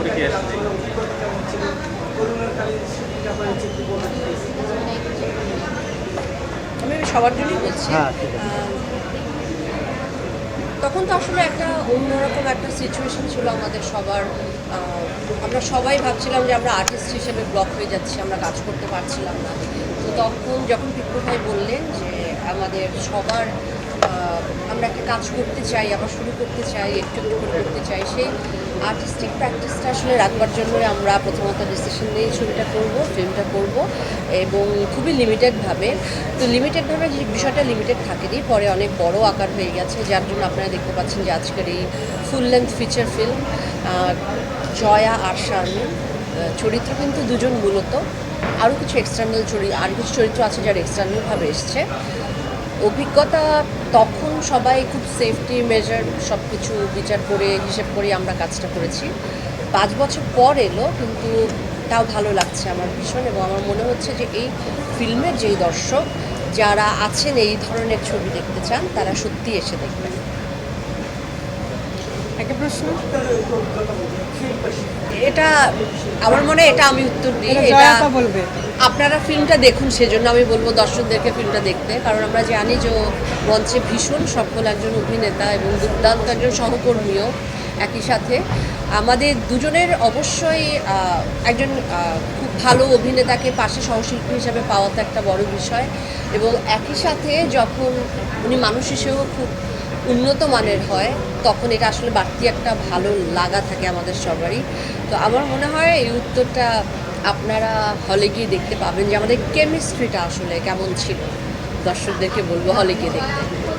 আসছে? আমি সবার জন্যই বলছি। হ্যাঁ, ঠিক আছে। তখন তো আসলে একটা অন্যরকম একটা সিচুয়েশন ছিল আমাদের সবার। আমরা সবাই ভাবছিলাম যে আমরা আর্টিস্ট হিসেবে ব্লক হয়ে যাচ্ছি আমরা কাজ করতে পারছিলাম না। তো তখন যখন পিপ্পু ভাই বললেন যে আমাদের সবার আমরা একটা কাজ করতে চাই, আবার শুরু করতে চাই, একটু একটু করে করতে চাই, সেই আর্টিস্টিক প্র্যাকটিসটা আসলে রাখবার জন্যই আমরা প্রথমত ডিসিশন নিয়ে ছবিটা করব ফিল্মটা করব এবং খুবই লিমিটেডভাবে তো লিমিটেডভাবে যে বিষয়টা লিমিটেড থাকেনি, পরে অনেক বড় আকার হয়ে গেছে, যার জন্য আপনারা দেখতে পাচ্ছেন যে আজকের এই full length feature film Joya আর শারমিন চরিত্র কিন্তু দুজন মূলত। আরও কিছু এক্সটার্নাল চরিত্র আরও কিছু চরিত্র আছে যারা এক্সটার্নালভাবে এসছে। অভিজ্ঞতা তখন সবাই খুব সেফটি মেজার সব কিছু বিচার করে হিসেব করে আমরা কাজটা করেছি। পাঁচ বছর পর এলো কিন্তু তাও ভালো লাগছে আমার ভীষণ এবং আমার মনে হচ্ছে যে এই ফিল্মের যেই দর্শক যারা আছেন এই ধরনের ছবি দেখতে চান তারা সত্যি এসে দেখবেন। একটা প্রশ্ন? এটা আমার মনে হয় এটা আমি উত্তর দিই। এটা এটা বলবে। আপনারা ফিল্মটা দেখুন, সেজন্য আমি বলব দর্শকদেরকে ফিল্মটা দেখতে। কারণ আমরা জানি যে মঞ্চে ভীষণ সফল একজন অভিনেতা এবং দুর্দান্ত একজন সহকর্মীও একই সাথে। আমাদের দুজনের অবশ্যই একজন খুব ভালো অভিনেতাকে পাশে সহশিল্পী হিসাবে পাওয়া তো একটা বড় বিষয়। এবং একই সাথে যখন উনি মানুষ হিসেবেও খুব উন্নত মানের হয়, তখন এটা আসলে বাড়তি একটা ভালো লাগা থাকে আমাদের সবারই। তো আমার মনে হয় এই উত্তরটা আপনারা হলে গিয়ে দেখতে পাবেন যে আমাদের কেমিস্ট্রিটা আসলে কেমন ছিল। দর্শকদেরকে বলব হলে গিয়ে দেখতে।